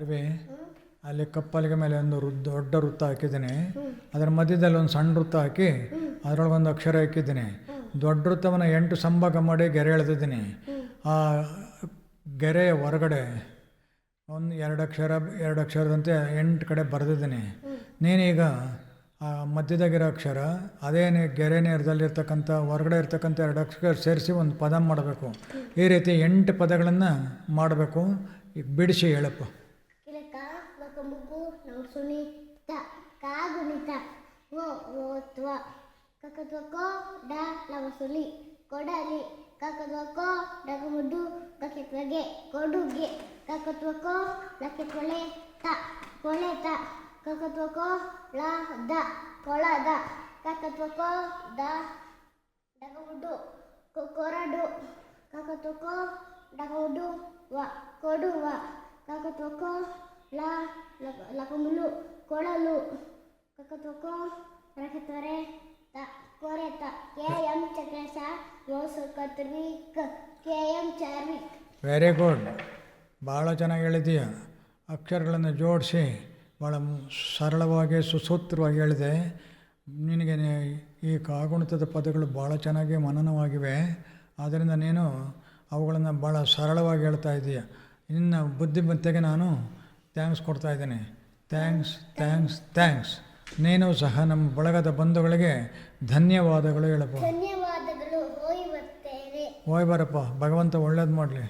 ಅರಿವೆ, ಅಲ್ಲಿ ಕಪ್ಪಲಿಗೆ ಮೇಲೆ ಒಂದು ವೃದ್ಧ ದೊಡ್ಡ ವೃತ್ತ ಹಾಕಿದ್ದೀನಿ. ಅದರ ಮಧ್ಯದಲ್ಲಿ ಒಂದು ಸಣ್ಣ ವೃತ್ತ ಹಾಕಿ ಅದರೊಳಗೆ ಒಂದು ಅಕ್ಷರ ಹಾಕಿದ್ದೀನಿ. ದೊಡ್ಡ ವೃತ್ತವನ್ನು ಎಂಟು ಸಂಭಾಗ ಮಾಡಿ ಗೆರೆ ಎಳೆದಿದ್ದೀನಿ. ಆ ಗೆರೆಯ ಹೊರಗಡೆ ಒಂದು ಎರಡು ಅಕ್ಷರ, ಎರಡು ಅಕ್ಷರದಂತೆ ಎಂಟು ಕಡೆ ಬರೆದಿದ್ದೀನಿ. ನೀನೀಗ ಆ ಮಧ್ಯದಾಗಿರೋ ಅಕ್ಷರ, ಅದೇ ಗೆರೆ ನೇರದಲ್ಲಿರ್ತಕ್ಕಂಥ ಹೊರಗಡೆ ಇರ್ತಕ್ಕಂಥ ಎರಡು ಅಕ್ಷರ ಸೇರಿಸಿ ಒಂದು ಪದ ಮಾಡಬೇಕು. ಈ ರೀತಿ ಎಂಟು ಪದಗಳನ್ನು ಮಾಡಬೇಕು. ಬಿಡಿಸಿ ಹೇಳಪ್ಪ. ಲಕಮುಗು ನೌಸುನಿ ತ ಕಾ ಗುಣಿತ ಓ ಓತ್ವ ಕಕತ್ವಕೋ ಡ ಲವಸುಲಿ ಕೊಡಲಿ ಕಕತ್ವಕೋ ಡಗಮುಡ್ಡು ಕಕೆತ್ವಗೆ ಕೊಡುಗೆ ಕಕತ್ವಕೋ ಲಕೆತ್ವಳೆ ತ ಕೊಳೆತ ಕಕತ್ವಕೋ ಲ ದ ಕೊಳದ ಕಕತ್ವಕೋ ದ ಡಗಮುಡ್ಡು ಕೊ- ಕೊರಡು ಕಕತ್ವಕೋ ಡಗಮುಡ್ಡು ವ ಕೊಡುವ ಕಕತ್ವಕೋ ಲ ಲಕ- ಲಕಮುಲು ಕೊಳಲು ತ ಕೊರೆತ ಕೆ, ಎಂ ಚಕ್ರೇಶ ಓಸು ಕತ್ರಿಕ್ K, M, Charvik. Very good ಭಾಳ ಚೆನ್ನಾಗಿ ಹೇಳಿದೀಯ. ಅಕ್ಷರಗಳನ್ನು ಜೋಡಿಸಿ ಭಾಳ ಸರಳವಾಗಿ, ಸುಸೂತ್ರವಾಗಿ ಹೇಳಿದೆ. ನಿನಗೆ ಈ ಕಾಗುಣಿತದ ಪದಗಳು ಭಾಳ ಚೆನ್ನಾಗಿ ಮನನವಾಗಿವೆ. ಆದ್ದರಿಂದ ನೀನು ಅವುಗಳನ್ನು ಭಾಳ ಸರಳವಾಗಿ ಹೇಳ್ತಾ ಇದ್ದೀಯ ಇನ್ನು ಬುದ್ಧಿಮತ್ತೆಗೆ ನಾನು ಥ್ಯಾಂಕ್ಸ್ ಕೊಡ್ತಾ ಇದ್ದೇನೆ. ಥ್ಯಾಂಕ್ಸ್ ಥ್ಯಾಂಕ್ಸ್ ಥ್ಯಾಂಕ್ಸ್ ನೀನು ಸಹ ನಮ್ಮ ಬಳಗದ ಬಂಧುಗಳಿಗೆ ಧನ್ಯವಾದಗಳು ಹೇಳಪ್ಪ. ಧನ್ಯವಾದಗಳು. ಹೋಗಿ ಬರಪ್ಪ. ಭಗವಂತ ಒಳ್ಳೇದು ಮಾಡಲಿ.